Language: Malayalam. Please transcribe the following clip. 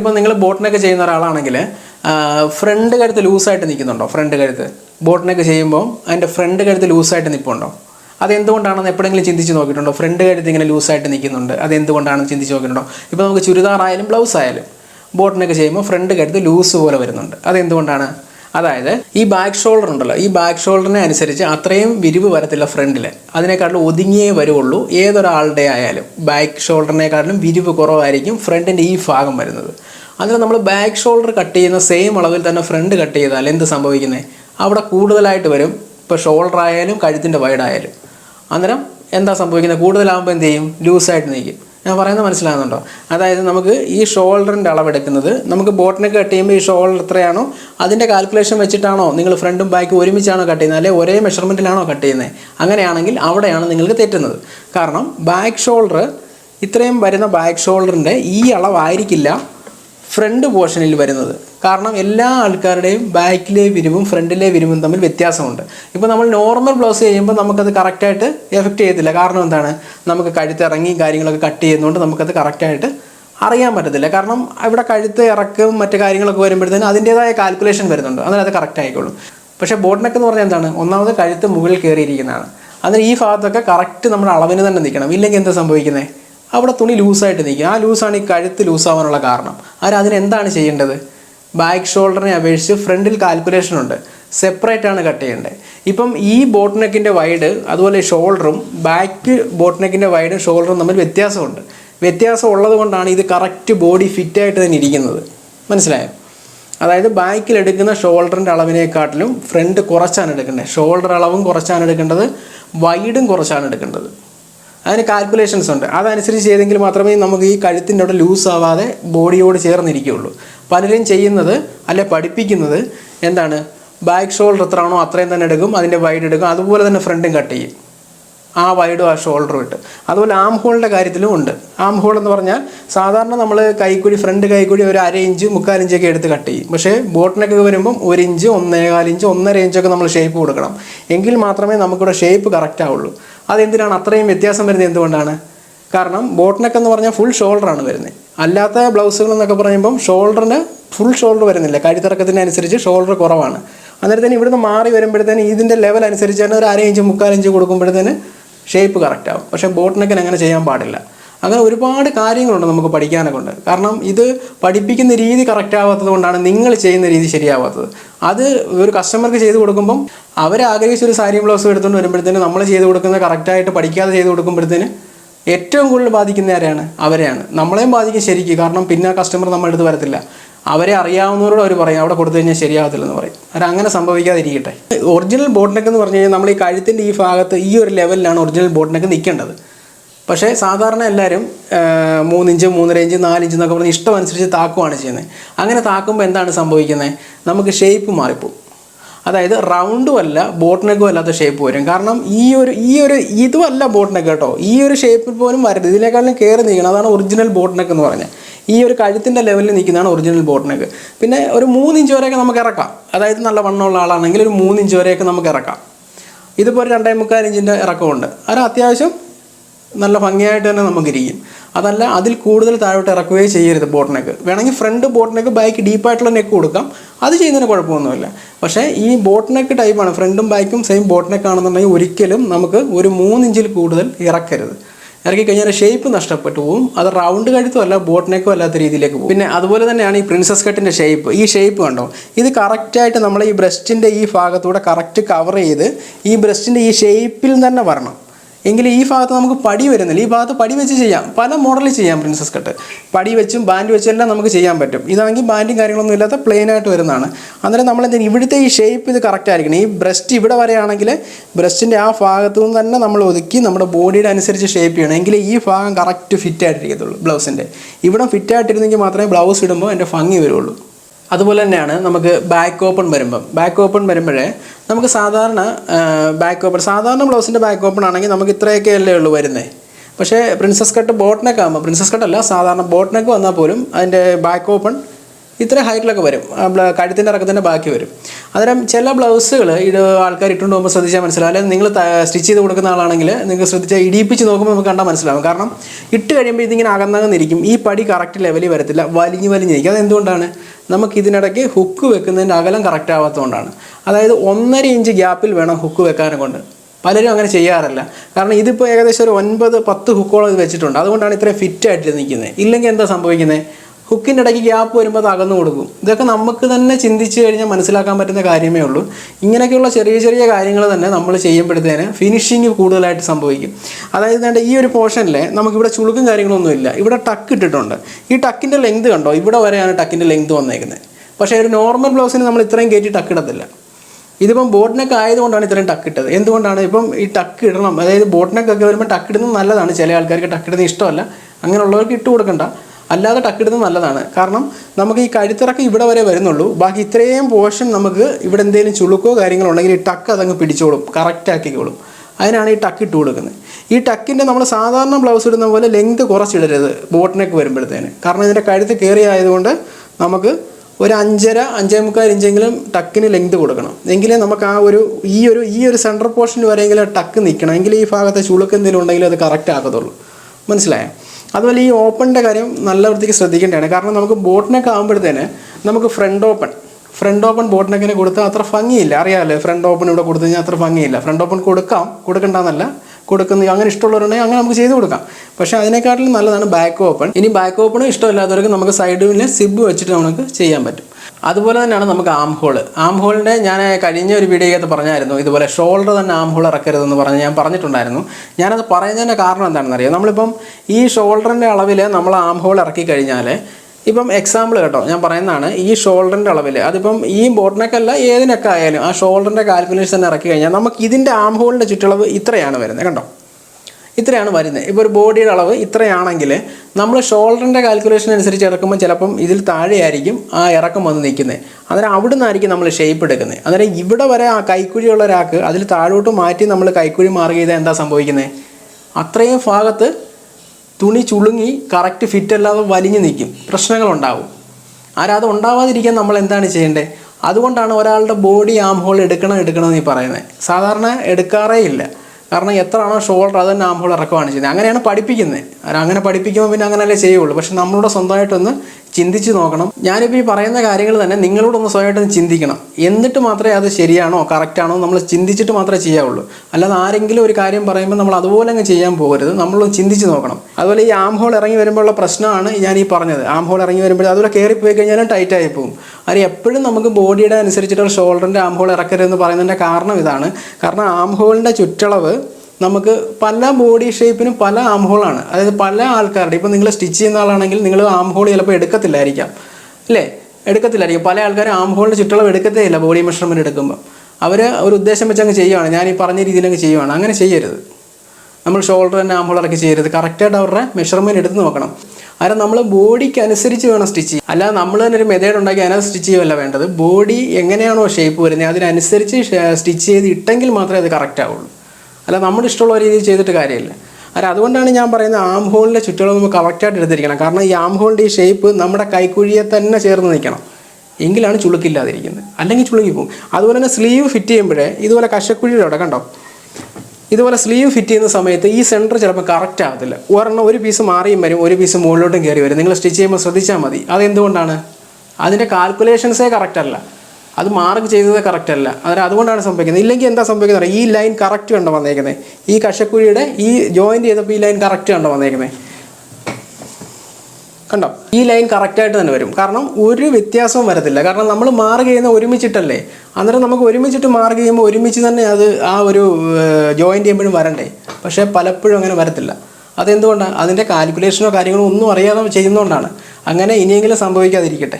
ഇപ്പോൾ നിങ്ങൾ ബോട്ടിനൊക്കെ ചെയ്യുന്ന ഒരാളാണെങ്കിൽ ഫ്രണ്ട് കഴുത്ത് ലൂസായിട്ട് നിൽക്കുന്നുണ്ടോ? ഫ്രണ്ട് കഴുത്ത്. ബോട്ടിനൊക്കെ ചെയ്യുമ്പോൾ അതിന്റെ ഫ്രണ്ട് കഴുത്ത് ലൂസായിട്ട് നിൽപ്പുണ്ടോ? അതെന്തുകൊണ്ടാണെന്ന് എപ്പോഴെങ്കിലും ചിന്തിച്ച് നോക്കിയിട്ടുണ്ടോ? ഫ്രണ്ട് കഴുത്ത് ഇങ്ങനെ ലൂസായിട്ട് നിൽക്കുന്നുണ്ട്. അതെന്തുകൊണ്ടാണെന്ന് ചിന്തിച്ച് നോക്കിയിട്ടുണ്ടോ? ഇപ്പോൾ നമുക്ക് ചുരിദാർ ആയാലും ബ്ലൗസ് ആയാലും ബോട്ടിനൊക്കെ ചെയ്യുമ്പോൾ ഫ്രണ്ട് കഴുത്ത് ലൂസ് പോലെ വരുന്നുണ്ട്. അതെന്തുകൊണ്ടാണ്? അതായത് ഈ ബാക്ക് ഷോൾഡർ ഉണ്ടല്ലോ ഈ ബാക്ക് ഷോൾഡറിനെ അനുസരിച്ച് അത്രയും വിരിവ് വരത്തില്ല ഫ്രണ്ടിൽ അതിനേക്കാട്ടിലും ഒതുങ്ങിയേ വരുള്ളൂ ഏതൊരാളുടെ ആയാലും. ബാക്ക് ഷോൾഡറിനെക്കാട്ടിലും വിരിവ് കുറവായിരിക്കും ഫ്രണ്ടിന്റെ ഈ ഭാഗം വരുന്നത്. അതിൽ നമ്മൾ ബാക്ക് ഷോൾഡർ കട്ട് ചെയ്യുന്ന സെയിം അളവിൽ തന്നെ ഫ്രണ്ട് കട്ട് ചെയ്താൽ എന്ത് സംഭവിക്കുന്നത് അവിടെ കൂടുതലായിട്ട് വരും. ഇപ്പോൾ ഷോൾഡർ ആയാലും കഴുത്തിന്റെ വൈഡായാലും അന്നേരം എന്താ സംഭവിക്കുന്നത് കൂടുതലാകുമ്പോൾ എന്ത് ചെയ്യും? ലൂസായിട്ട് നിൽക്കും ഞാൻ പറയുന്നത് മനസ്സിലാകുന്നുണ്ടോ? അതായത് നമുക്ക് ഈ ഷോൾഡറിന്റെ അളവെടുക്കുന്നത് നമുക്ക് ബോട്ടിനൊക്കെ കട്ട് ചെയ്യുമ്പോൾ ഈ ഷോൾഡർ എത്രയാണോ അതിന്റെ കാൽക്കുലേഷൻ വെച്ചിട്ടാണോ നിങ്ങൾ ഫ്രണ്ടും ബാക്കും ഒരുമിച്ചാണോ കട്ട് ചെയ്യുന്നത് അല്ലെങ്കിൽ ഒരേ മെഷർമെന്റിലാണോ കട്ട് ചെയ്യുന്നത്? അങ്ങനെയാണെങ്കിൽ അവിടെയാണ് നിങ്ങൾക്ക് തെറ്റുന്നത്. കാരണം ബാക്ക് ഷോൾഡർ ഇത്രയും വരുന്ന ബാക്ക് ഷോൾഡറിന്റെ ഈ അളവായിരിക്കില്ല ഫ്രണ്ട് പോർഷനിൽ വരുന്നത്. കാരണം എല്ലാ ആൾക്കാരുടെയും ബാക്കിലെ വിരിവും ഫ്രണ്ടിലെ വിരിവും തമ്മിൽ വ്യത്യാസമുണ്ട്. ഇപ്പോൾ നമ്മൾ നോർമൽ ബ്ലൗസ് ചെയ്യുമ്പോൾ നമുക്കത് കറക്റ്റായിട്ട് എഫക്റ്റ് ചെയ്യത്തില്ല. കാരണം എന്താണ്? നമുക്ക് കഴുത്തിറങ്ങി കാര്യങ്ങളൊക്കെ കട്ട് ചെയ്യുന്നതുകൊണ്ട് നമുക്കത് കറക്റ്റായിട്ട് അറിയാൻ പറ്റത്തില്ല. കാരണം ഇവിടെ കഴുത്ത് ഇറക്കും മറ്റു കാര്യങ്ങളൊക്കെ വരുമ്പോഴത്തേനും അതിന്റേതായ കാൽക്കുലേഷൻ വരുന്നുണ്ട്. അതിന് അത് കറക്റ്റ് ആയിക്കോളും. പക്ഷേ ബോട്ടിനൊക്കെ എന്ന് പറഞ്ഞാൽ എന്താണ്? ഒന്നാമത് കഴുത്ത് മുകളിൽ കയറിയിരിക്കുന്നതാണ്. അതിന് ഈ ഭാഗത്തൊക്കെ കറക്റ്റ് നമ്മുടെ അളവിന് തന്നെ നിൽക്കണം. ഇല്ലെങ്കിൽ എന്താ സംഭവിക്കുന്നത് അവിടെ തുണി ലൂസായിട്ട് നിൽക്കും. ആ ലൂസാണ് ഈ കഴുത്ത് ലൂസാവാനുള്ള കാരണം. ആര് അതിനെന്താണ് ചെയ്യേണ്ടത്? ബാക്ക് ഷോൾഡറിനെ അപേക്ഷിച്ച് ഫ്രണ്ടിൽ കാൽക്കുലേഷൻ ഉണ്ട്. സെപ്പറേറ്റ് ആണ് കട്ട് ചെയ്യേണ്ടത്. ഇപ്പം ഈ ബോട്ട് നെക്കിന്റെ വൈഡ് അതുപോലെ ഷോൾഡറും ബാക്ക് ബോട്ട് നെക്കിന്റെ വൈഡും ഷോൾഡറും തമ്മിൽ വ്യത്യാസമുണ്ട്. വ്യത്യാസം ഉള്ളത് കൊണ്ടാണ് ഇത് കറക്റ്റ് ബോഡി ഫിറ്റായിട്ട് തന്നെ ഇരിക്കുന്നത്. മനസ്സിലായോ? അതായത് ബാക്കിൽ എടുക്കുന്ന ഷോൾഡറിന്റെ അളവിനെക്കാട്ടിലും ഫ്രണ്ട് കുറച്ചാണ് എടുക്കേണ്ടത്. ഷോൾഡർ അളവും കുറച്ചാണ് എടുക്കേണ്ടത് വൈഡും കുറച്ചാണ് എടുക്കേണ്ടത്. അതിന് കാൽക്കുലേഷൻസ് ഉണ്ട്. അതനുസരിച്ച് ചെയ്തെങ്കിൽ മാത്രമേ നമുക്ക് ഈ കഴുത്തിന്റെ അവിടെ ലൂസ് ആവാതെ ബോഡിയോട് ചേർന്നിരിക്കുകയുള്ളൂ. പലരും ചെയ്യുന്നത് അല്ലെ പഠിപ്പിക്കുന്നത് എന്താണ്? ബാക്ക് ഷോൾഡർ എത്രയാണോ അത്രയും തന്നെ എടുക്കും അതിന്റെ വൈഡ് എടുക്കും അതുപോലെ തന്നെ ഫ്രണ്ടും കട്ട് ചെയ്യും. ആ വൈഡും ആ ഷോൾഡറും ഇട്ട്. അതുപോലെ ആം ഹോളിന്റെ കാര്യത്തിലും ഉണ്ട്. ആം ഹോൾ എന്ന് പറഞ്ഞാൽ സാധാരണ നമ്മൾ കൈക്കുഴി ഫ്രണ്ട് കൈക്കുഴി ഒരു അര ഇഞ്ച് മുക്കാൽ ഇഞ്ചൊക്കെ എടുത്ത് കട്ട് ചെയ്യും. പക്ഷേ ബോട്ടിനൊക്കെ വരുമ്പം ഒരു ഇഞ്ച് ഒന്നേകാൽ ഇഞ്ച് ഒന്നര ഇഞ്ചൊക്കെ നമ്മൾ ഷേപ്പ് കൊടുക്കണം. എങ്കിൽ മാത്രമേ നമുക്കിവിടെ ഷേപ്പ് കറക്റ്റ് ആവുള്ളൂ. അതെന്തിനാണ്? അത്രയും വ്യത്യാസം വരുന്നത് എന്തുകൊണ്ടാണ്? കാരണം ബോട്ടിനൊക്കെ എന്ന് പറഞ്ഞാൽ ഫുൾ ഷോൾഡറാണ് വരുന്നത്. അല്ലാത്ത ബ്ലൗസുകൾ എന്നൊക്കെ പറയുമ്പം ഷോൾഡറിന് ഫുൾ ഷോൾഡർ വരുന്നില്ല. കഴുത്തിറക്കത്തിനനുസരിച്ച് ഷോൾഡർ കുറവാണ്. അന്നേരത്തേന് ഇവിടുന്ന് മാറി വരുമ്പോഴത്തേന് ഇതിന്റെ ലെവൽ അനുസരിച്ച് തന്നെ ഒരു അര ഇഞ്ച് മുക്കാൽ ഇഞ്ച് കൊടുക്കുമ്പോഴത്തേന് ഷേപ്പ് കറക്റ്റ് ആവും. പക്ഷേ ബോട്ടിനൊക്കെ അങ്ങനെ ചെയ്യാൻ പാടില്ല. അങ്ങനെ ഒരുപാട് കാര്യങ്ങളുണ്ട് നമുക്ക് പഠിക്കാനൊക്കെ ഉണ്ട്. കാരണം ഇത് പഠിപ്പിക്കുന്ന രീതി കറക്റ്റ് ആവാത്തത് കൊണ്ടാണ് നിങ്ങൾ ചെയ്യുന്ന രീതി ശരിയാവാത്തത്. അത് ഒരു കസ്റ്റമർക്ക് ചെയ്ത് കൊടുക്കുമ്പം അവർ ഒരു സാരി ബ്ലൗസ് എടുത്തുകൊണ്ട് വരുമ്പോഴത്തേന് നമ്മൾ ചെയ്ത് കൊടുക്കുന്നത് കറക്റ്റായിട്ട് പഠിക്കാതെ ചെയ്ത് കൊടുക്കുമ്പോഴത്തേന് ഏറ്റവും കൂടുതൽ ബാധിക്കുന്ന ആരെയാണ് അവരെയാണ്. നമ്മളെയും ബാധിക്കും ശരിക്കും. കാരണം പിന്നെ കസ്റ്റമർ നമ്മുടെ അടുത്ത് വരത്തില്ല. അവരെ അറിയാവുന്നവരോട് അവർ പറയും അവിടെ കൊടുത്തു കഴിഞ്ഞാൽ ശരിയാവത്തില്ലെന്ന് പറയും. അവർ അങ്ങനെ സംഭവിക്കാതിരിക്കട്ടെ. ഒറിജിനൽ ബോട്ടിനൊക്കെ എന്ന് പറഞ്ഞു കഴിഞ്ഞാൽ നമ്മൾ ഈ കഴുത്തിന്റെ ഈ ഭാഗത്ത് ഈ ഒരു ലെവലിലാണ് ഒറിജിനൽ ബോട്ടിനൊക്കെ നിൽക്കേണ്ടത്. പക്ഷേ സാധാരണ എല്ലാവരും ആ, മൂന്നിഞ്ച് മൂന്നര ഇഞ്ച് നാലിഞ്ച് എന്നൊക്കെ പറഞ്ഞ് ഇഷ്ടമനുസരിച്ച് താക്കുവാണ് ചെയ്യുന്നത്. അങ്ങനെ താക്കുമ്പോൾ എന്താണ് സംഭവിക്കുന്നത്? നമുക്ക് ഷേപ്പ് മാറിപ്പോവും. അതായത് റൗണ്ടും അല്ല ബോട്ട് നെഗും അല്ലാത്ത ഷേപ്പ് വരും. കാരണം ഈ ഒരു ഈ ഒരു ഇതുമല്ല നെക്ക് കേട്ടോ. ഈ ഒരു ഷേപ്പിൽ പോലും വരരുത്. ഇതിനേക്കാളും കയറി നിൽക്കണം. അതാണ് ഒറിജിനൽ ബോട്ട് നെക്ക് എന്ന് പറഞ്ഞാൽ ഈ ഒരു കഴുത്തിന്റെ ലെവലിൽ നിൽക്കുന്നതാണ് ഒറിജിനൽ ബോട്ട് നെക്ക് പിന്നെ ഒരു മൂന്ന് ഇഞ്ച് വരെയൊക്കെ നമുക്ക് ഇറക്കാം. അതായത് നല്ല വണ്ണമുള്ള ആളാണെങ്കിൽ ഒരു മൂന്ന് ഇഞ്ച് വരെയൊക്കെ നമുക്ക് ഇറക്കാം. ഇതിപ്പോൾ ഒരു രണ്ടേ മുക്കാൽ ഇഞ്ചിന്റെ ഇറക്കമുണ്ട്. അത് അത്യാവശ്യം നല്ല ഭംഗിയായിട്ട് തന്നെ നമുക്കിരിക്കും അതല്ല അതിൽ കൂടുതൽ താഴോട്ട് ഇറക്കുകയോ ചെയ്യരുത് ബോട്ട് നെക്ക് വേണമെങ്കിൽ ഫ്രണ്ട് ബോട്ട് നെക്ക് ബാക്ക് ഡീപ്പായിട്ടുള്ള നെക്ക് കൊടുക്കാം. അത് ചെയ്യുന്നതിന് കുഴപ്പമൊന്നുമില്ല. പക്ഷേ ഈ ബോട്ട് നെക്ക് ടൈപ്പാണ് ഫ്രണ്ടും ബാക്കും സെയിം ബോട്ട് നെക്ക് ആണെന്നുണ്ടെങ്കിൽ ഒരിക്കലും നമുക്ക് ഒരു മൂന്നിഞ്ചിൽ കൂടുതൽ ഇറക്കരുത്. ഇറക്കി കഴിഞ്ഞാൽ ഷേപ്പ് നഷ്ടപ്പെട്ടു പോകും അത് റൗണ്ട് കഴുത്തും അല്ല ബോട്ട് നെക്കും അല്ലാത്ത രീതിയിലേക്ക് പോകും. പിന്നെ അതുപോലെ തന്നെയാണ് ഈ പ്രിൻസസ് കട്ടിന്റെ ഷേപ്പ് ഈ ഷേപ്പ് കണ്ടോ? ഇത് കറക്റ്റായിട്ട് നമ്മൾ ഈ ബ്രസ്റ്റിന്റെ ഈ ഭാഗത്തൂടെ കറക്റ്റ് കവർ ചെയ്ത് ഈ ബ്രസ്റ്റിന്റെ ഈ ഷേപ്പിൽ തന്നെ വരണം. എങ്കിൽ ഈ ഭാഗത്ത് നമുക്ക് പടി വരുന്നില്ല. ഈ ഭാഗത്ത് പടി വെച്ച് ചെയ്യാം. പല മോഡലിൽ ചെയ്യാം പ്രിൻസസ് കട്ട് പടി വെച്ചും ബാൻഡ് വെച്ചും എല്ലാം നമുക്ക് ചെയ്യാൻ പറ്റും. ഇതാണെങ്കിൽ ബാൻഡും കാര്യങ്ങളൊന്നും ഇല്ലാത്ത പ്ലെയിൻ ആയിട്ട് വരുന്നതാണ്. അന്നേരം നമ്മൾ എന്തെങ്കിലും ഇവിടുത്തെ ഈ ഷേപ്പ് ഇത് കറക്റ്റ് ആയിരിക്കണം. ഈ ബ്രസ്റ്റ് ഇവിടെ വരെയാണെങ്കിൽ ബ്രസ്റ്റിന്റെ ആ ഭാഗത്തു നിന്ന് തന്നെ നമ്മൾ ഒതുക്കി നമ്മുടെ ബോഡിയുടെ അനുസരിച്ച് ഷേപ്പ് ചെയ്യണം. എങ്കിൽ ഈ ഭാഗം കറക്റ്റ് ഫിറ്റ് ആയിട്ടിരിക്കത്തുള്ളൂ ബ്ലൗസിന്റെ ഇവിടെ ഫിറ്റ് ആയിട്ടിരുന്നെങ്കിൽ മാത്രമേ ബ്ലൗസ് ഇടുമ്പോൾ എന്റെ ഭംഗി വരുള്ളൂ. അതുപോലെ തന്നെയാണ് നമുക്ക് ബാക്ക് ഓപ്പൺ വരുമ്പം. ബാക്ക് ഓപ്പൺ വരുമ്പോഴേ നമുക്ക് സാധാരണ ബാക്ക് ഓപ്പൺ സാധാരണ ബ്ലൗസിന്റെ ബാക്ക് ഓപ്പൺ ആണെങ്കിൽ നമുക്ക് ഇത്രയൊക്കെ അല്ലേ ഉള്ളൂ വരുന്നത് പക്ഷേ പ്രിൻസസ് കട്ട് ബോട്ട് നെക്ക് ആകുമ്പോൾ പ്രിൻസസ് കട്ടല്ല സാധാരണ ബോട്ട് നെക്ക് വന്നാൽ പോലും അതിന്റെ ബാക്ക് ഓപ്പൺ ഇത്ര ഹൈറ്റിലൊക്കെ വരും. കഴുത്തിന്റെ ഇറക്കത്തിന്റെ ബാക്കി വരും. അന്നേരം ചില ബ്ലൗസുകൾ ഇത് ആൾക്കാർ ഇട്ടുകൊണ്ട് പോകുമ്പോൾ ശ്രദ്ധിച്ചാൽ മനസ്സിലാവും. അല്ലെങ്കിൽ നിങ്ങൾ സ്റ്റിച്ച് ചെയ്ത് കൊടുക്കുന്ന ആളാണെങ്കിൽ നിങ്ങൾ ശ്രദ്ധിച്ചാൽ ഇടിയിപ്പിച്ച് നോക്കുമ്പോൾ നമുക്ക് കണ്ടാൽ മനസ്സിലാവും. കാരണം ഇട്ട് കഴിയുമ്പോൾ ഇതിങ്ങനെ അകന്നകന്നിരിക്കും ഈ പടി കറക്റ്റ് ലെവലിൽ വരത്തില്ല. വലിഞ്ഞ് വലിഞ്ഞിരിക്കും. അതെന്തുകൊണ്ടാണ്? നമുക്ക് ഇതിനിടയ്ക്ക് ഹുക്ക് വെക്കുന്നതിന്റെ അകലം കറക്റ്റ് ആവാത്തതുകൊണ്ടാണ്. അതായത് ഒന്നര ഇഞ്ച് ഗ്യാപ്പിൽ വേണം ഹുക്ക് വെക്കാനെ കൊണ്ട്. പലരും അങ്ങനെ ചെയ്യാറില്ല. കാരണം ഇതിപ്പോൾ ഏകദേശം ഒരു ഒൻപത് പത്ത് ഹുക്കോളം ഇത് വെച്ചിട്ടുണ്ട്. അതുകൊണ്ടാണ് ഇത്രയും ഫിറ്റായിട്ട് നിൽക്കുന്നത്. ഇല്ലെങ്കിൽ എന്താ സംഭവിക്കുന്നത്? ഹുക്കിന്റെ ഇടയ്ക്ക് ഗ്യാപ്പ് വരുമ്പോൾ അത് അകന്നു കൊടുക്കും. ഇതൊക്കെ നമുക്ക് തന്നെ ചിന്തിച്ച് കഴിഞ്ഞാൽ മനസ്സിലാക്കാൻ പറ്റുന്ന കാര്യമേ ഉള്ളൂ. ഇങ്ങനെയൊക്കെയുള്ള ചെറിയ ചെറിയ കാര്യങ്ങൾ തന്നെ നമ്മൾ ചെയ്യുമ്പോഴത്തേന് ഫിനിഷിങ് കൂടുതലായിട്ട് സംഭവിക്കും. അതായത് വേണ്ട ഈ ഒരു പോർഷനിൽ നമുക്കിവിടെ ചുളുക്കും കാര്യങ്ങളൊന്നും ഇല്ല. ഇവിടെ ടക്ക് ഇട്ടിട്ടുണ്ട്. ഈ ടക്കിന്റെ ലെങ്ത് കണ്ടോ? ഇവിടെ വരെയാണ് ടക്കിന്റെ ലെങ്ത് വന്നേക്കുന്നത്. പക്ഷേ ഒരു നോർമൽ ബ്ലൗസിന് നമ്മൾ ഇത്രയും കയറ്റി ടക്ക് ഇടത്തില്ല. ഇതിപ്പം ബോട്ട് നെക്ക് ആയതുകൊണ്ടാണ് ഇത്രയും ടക്ക് ഇട്ടത്. എന്തുകൊണ്ടാണ്? ഇപ്പം ഈ ടക്ക് ഇടണം. അതായത് ബോട്ട് നെക്ക് ഒക്കെ വരുമ്പോൾ ടക്ക് ഇടുന്നത് നല്ലതാണ്. ചില ആൾക്കാർക്ക് ടക്ക് ഇടുന്നത് ഇഷ്ടമല്ല. അങ്ങനെയുള്ളവർക്ക് ഇട്ട് കൊടുക്കണ്ട. അല്ലാതെ ടക്കിടുന്നത് നല്ലതാണ്. കാരണം നമുക്ക് ഈ കഴുത്തിറക്കം ഇവിടെ വരെ വരുന്നുള്ളൂ. ബാക്കി ഇത്രയും പോർഷൻ നമുക്ക് ഇവിടെ എന്തെങ്കിലും ചുളുക്കോ കാര്യങ്ങളോ ഉണ്ടെങ്കിൽ ഈ ടക്ക് അതങ്ങ് പിടിച്ചോളും. കറക്റ്റ് ആക്കിക്കോളും. അതിനാണ് ഈ ടക്ക് ഇട്ട് കൊടുക്കുന്നത്. ഈ ടക്കിന്റെ നമ്മൾ സാധാരണ ബ്ലൗസ് ഇടുന്ന പോലെ ലെങ്ത് കുറച്ചിടരുത് ബോട്ടിനൊക്കെ നെക്ക് വരുമ്പോഴത്തേന്. കാരണം ഇതിന്റെ കഴുത്ത് കയറി ആയതുകൊണ്ട് നമുക്ക് ഒരു അഞ്ചര അഞ്ചേ മുക്കാൽ ഇഞ്ചെങ്കിലും ടക്കിന് ലെങ്ത് കൊടുക്കണം. എങ്കിലേ നമുക്ക് ആ ഒരു ഈ ഒരു ഈ ഒരു സെന്റർ പോർഷൻ വരെയെങ്കിലും ടക്ക് നിൽക്കണം എങ്കിൽ ഈ ഭാഗത്തെ ചുളുക്ക് എന്തെങ്കിലും ഉണ്ടെങ്കിൽ അത് കറക്റ്റ് ആക്കത്തുള്ളൂ. മനസ്സിലായോ? അതുപോലെ ഈ ഓപ്പണിന്റെ കാര്യം നല്ല വൃത്തിക്ക് ശ്രദ്ധിക്കേണ്ടതാണ്. കാരണം നമുക്ക് ബോട്ടിനൊക്കെ ആകുമ്പോഴത്തേന് നമുക്ക് ഫ്രണ്ട് ഓപ്പൺ ഫ്രണ്ട് ഓപ്പൺ ബോട്ടിനൊക്കെ കൊടുത്താൽ അത്ര ഭംഗിയില്ല. അറിയാമല്ലോ ഫ്രണ്ട് ഓപ്പൺ ഇവിടെ കൊടുത്തു കഴിഞ്ഞാൽ അത്ര ഭംഗിയില്ല. ഫ്രണ്ട് ഓപ്പൺ കൊടുക്കാം. കൊടുക്കണ്ടെന്നല്ല. കൊടുക്കുന്ന അങ്ങനെ ഇഷ്ടമുള്ളവരുണ്ടെങ്കിൽ അങ്ങനെ നമുക്ക് ചെയ്ത് കൊടുക്കാം. പക്ഷേ അതിനെക്കാട്ടിലും നല്ലതാണ് ബാക്ക് ഓപ്പൺ ഇനി ബാക്ക് ഓപ്പണും ഇഷ്ടമില്ലാത്തവർക്ക് നമുക്ക് സൈഡ് സൈഡിൽ സിബ് വെച്ചിട്ട് നമുക്ക് ചെയ്യാൻ പറ്റും. അതുപോലെ തന്നെയാണ് നമുക്ക് ആം ഹോൾ ആം ഹോളിന്റെ ഞാൻ കഴിഞ്ഞ ഒരു വീഡിയോയ്ക്കകത്ത് പറഞ്ഞായിരുന്നു. ഇതുപോലെ ഷോൾഡർ തന്നെ ആം ഹോൾ ഇറക്കരുതെന്ന് പറഞ്ഞ് ഞാൻ പറഞ്ഞിട്ടുണ്ടായിരുന്നു. ഞാനത് പറയുന്നതിന്റെ കാരണം എന്താണെന്ന് അറിയാം നമ്മളിപ്പം ഈ ഷോൾഡറിന്റെ അളവിൽ നമ്മൾ ആം ഹോൾ ഇറക്കി കഴിഞ്ഞാൽ ഇപ്പം എക്സാമ്പിൾ കേട്ടോ ഞാൻ പറയുന്നതാണ് ഈ ഷോൾഡറിന്റെ അളവിൽ അതിപ്പം ഈ ബോട്ടിനൊക്കെയല്ല ഏതിനൊക്കെ ആയാലും ആ ഷോൾഡറിന്റെ കാൽക്കുലേഷൻ തന്നെ ഇറക്കി കഴിഞ്ഞാൽ നമുക്ക് ഇതിന്റെ ആം ഹോളിന്റെ ചുറ്റളവ് ഇത്രയാണ് വരുന്നത് കണ്ടോ? ഇത്രയാണ് വരുന്നത്. ഇപ്പോൾ ഒരു ബോഡിയുടെ അളവ് ഇത്രയാണെങ്കിൽ നമ്മൾ ഷോൾഡറിന്റെ കാൽക്കുലേഷൻ അനുസരിച്ച് ഇറക്കുമ്പോൾ ചിലപ്പം ഇതിൽ താഴെയായിരിക്കും ആ ഇറക്കം വന്ന് നിൽക്കുന്നത്. അന്നേരം അവിടെ നിന്നായിരിക്കും നമ്മൾ ഷേപ്പ് എടുക്കുന്നത്. അന്നേരം ഇവിടെ വരെ ആ കൈക്കുഴിയുള്ള ഒരാൾക്ക് അതിൽ താഴോട്ട് മാറ്റി നമ്മൾ കൈക്കുഴി മാറുക ചെയ്താൽ എന്താ സംഭവിക്കുന്നത്? അത്രയും ഭാഗത്ത് തുണി ചുളുങ്ങി കറക്റ്റ് ഫിറ്റ് അല്ലാതെ വലിഞ്ഞു നിൽക്കും. പ്രശ്നങ്ങളുണ്ടാവും. ആരാ അത് ഉണ്ടാവാതിരിക്കാൻ നമ്മൾ എന്താണ് ചെയ്യേണ്ടത്? അതുകൊണ്ടാണ് ഒരാളുടെ ബോഡി ആം ഹോൾ എടുക്കണം എടുക്കണം ഈ പറയുന്നത്. സാധാരണ എടുക്കാറേ ഇല്ല. കാരണം എത്രയാണോ ഷോൾഡർ അത് തന്നെ ആം ഹോൾ ഇറക്കുവാണ് ചെയ്യുന്നത്. അങ്ങനെയാണ് പഠിപ്പിക്കുന്നത്. അങ്ങനെ പഠിപ്പിക്കുമ്പോൾ പിന്നെ അങ്ങനെയല്ലേ ചെയ്യുള്ളൂ. പക്ഷെ നമ്മളോട് സ്വന്തമായിട്ടൊന്ന് ചിന്തിച്ച് നോക്കണം. ഞാനിപ്പോൾ ഈ പറയുന്ന കാര്യങ്ങൾ തന്നെ നിങ്ങളോടൊന്ന് സ്വയമായിട്ടൊന്ന് ചിന്തിക്കണം. എന്നിട്ട് മാത്രമേ അത് ശരിയാണോ കറക്റ്റാണോ നമ്മൾ ചിന്തിച്ചിട്ട് മാത്രമേ ചെയ്യാവുള്ളൂ. അല്ലാതെ ആരെങ്കിലും ഒരു കാര്യം പറയുമ്പോൾ നമ്മൾ അതുപോലെ അങ്ങ് ചെയ്യാൻ പോകരുത്. നമ്മളൊന്ന് ചിന്തിച്ച് നോക്കണം. അതുപോലെ ഈ ആം ഹോൾ ഇറങ്ങി വരുമ്പോഴുള്ള പ്രശ്നമാണ് ഞാൻ ഈ പറഞ്ഞത്. ആം ഹോൾ ഇറങ്ങി വരുമ്പോൾ അതുപോലെ കയറി പോയി കഴിഞ്ഞാലും ടൈറ്റ് ആയി പോകും. അത് എപ്പോഴും നമുക്ക് ബോഡിയുടെ അനുസരിച്ചിട്ടുള്ള ഷോൾഡറിന്റെ ആം ഹോൾ ഇറക്കരുതെന്ന് പറയുന്നതിന്റെ കാരണം ഇതാണ്. കാരണം ആം ഹോളിന്റെ ചുറ്റളവ് നമുക്ക് പല ബോഡി ഷേപ്പിനും പല ആം ഹോളാണ് അതായത് പല ആൾക്കാരുടെ ഇപ്പോൾ നിങ്ങൾ സ്റ്റിച്ച് ചെയ്യുന്ന ആളാണെങ്കിൽ നിങ്ങൾ ആം ഹോൾ ചിലപ്പോൾ എടുക്കത്തില്ലായിരിക്കാം. അല്ലേ? എടുക്കത്തില്ലായിരിക്കും. പല ആൾക്കാരും ആം ഹോളിന്റെ ചുറ്റളവ് എടുക്കത്തേ ഇല്ല ബോഡി മെഷർമെന്റ് എടുക്കുമ്പോൾ അവർ ഒരു ഉദ്ദേശം വെച്ച് അങ്ങ് ചെയ്യുവാണ്. ഞാൻ ഈ പറഞ്ഞ രീതിയിൽ അങ്ങ് ചെയ്യുവാണ്. അങ്ങനെ ചെയ്യരുത്. നമ്മൾ ഷോൾഡർ തന്നെ ആം ഹോൾ ഇറക്കി ചെയ്യരുത്. കറക്റ്റായിട്ട് അവരുടെ മെഷർമെന്റ് എടുത്ത് നോക്കണം. അത് നമ്മൾ ബോഡിക്ക് അനുസരിച്ച് വേണം സ്റ്റിച്ച് ചെയ്യുക അല്ലാതെ നമ്മൾ തന്നെ ഒരു മെതേഡ് ഉണ്ടാക്കി അതിനകത്ത് സ്റ്റിച്ച് ചെയ്യുമല്ല വേണ്ടത്. ബോഡി എങ്ങനെയാണോ ഷേപ്പ് വരുന്നത് അതിനനുസരിച്ച് സ്റ്റിച്ച് ചെയ്ത് ഇട്ടെങ്കിൽ മാത്രമേ അത് കറക്റ്റ് ആവുള്ളൂ. അല്ല നമ്മുടെ ഇഷ്ടമുള്ള രീതിയിൽ ചെയ്തിട്ട് കാര്യമില്ല. അല്ല അതുകൊണ്ടാണ് ഞാൻ പറയുന്നത് ആം ഹോളിന്റെ ചുറ്റളവ് നമുക്ക് കറക്റ്റായിട്ട് എടുത്തിരിക്കണം. കാരണം ഈ ആം ഹോളിന്റെ ഈ ഷേപ്പ് നമ്മുടെ കൈക്കുഴിയെ തന്നെ ചേർന്ന് നിൽക്കണം. എങ്കിലാണ് ചുളുക്കില്ലാതിരിക്കുന്നത്. അല്ലെങ്കിൽ ചുളുക്കി പോകും അതുപോലെ തന്നെ സ്ലീവ് ഫിറ്റ് ചെയ്യുമ്പോഴേ ഇതുപോലെ കശക്കുഴിയുടെ അവിടെ കണ്ടോ? ഇതുപോലെ സ്ലീവ് ഫിറ്റ് ചെയ്യുന്ന സമയത്ത് ഈ സെന്റർ ചിലപ്പോൾ കറക്റ്റ് ആകത്തില്ല ഒരെണ്ണം ഒരു പീസ് മാറിയും വരും ഒരു പീസ് മുകളിലോട്ടും കയറി വരും. നിങ്ങൾ സ്റ്റിച്ച് ചെയ്യുമ്പോൾ ശ്രദ്ധിച്ചാൽ മതി. അതെന്തുകൊണ്ടാണ്? അതിന്റെ കാൽക്കുലേഷൻസേ കറക്റ്റ് അല്ല. അത് മാർക്ക് ചെയ്തത് കറക്റ്റ് അല്ല. അതായത് അതുകൊണ്ടാണ് സംഭവിക്കുന്നത്. ഇല്ലെങ്കിൽ എന്താ സംഭവിക്കുന്നത് ഈ ലൈൻ കറക്റ്റ് കണ്ടോ വന്നേക്കുന്നത് ഈ കശക്കുഴിയുടെ ഈ ജോയിന്റ് ചെയ്തപ്പോൾ ഈ ലൈൻ കറക്റ്റ് കണ്ടോ വന്നേക്കുന്നത് കണ്ടോ? ഈ ലൈൻ കറക്റ്റായിട്ട് തന്നെ വരും. കാരണം ഒരു വ്യത്യാസവും വരത്തില്ല. കാരണം നമ്മൾ മാർക്ക് ചെയ്യുന്ന ഒരുമിച്ചിട്ടല്ലേ? അന്നേരം നമുക്ക് ഒരുമിച്ചിട്ട് മാർക്ക് ചെയ്യുമ്പോൾ ഒരുമിച്ച് തന്നെ അത് ആ ഒരു ജോയിൻ ചെയ്യുമ്പോഴും വരണ്ടേ? പക്ഷേ പലപ്പോഴും അങ്ങനെ വരത്തില്ല. അതെന്തുകൊണ്ടാണ് അതിന്റെ കാൽക്കുലേഷനോ കാര്യങ്ങളോ ഒന്നും അറിയാതെ ചെയ്യുന്നതുകൊണ്ടാണ്. അങ്ങനെ ഇനിയെങ്കിലും സംഭവിക്കാതിരിക്കട്ടെ.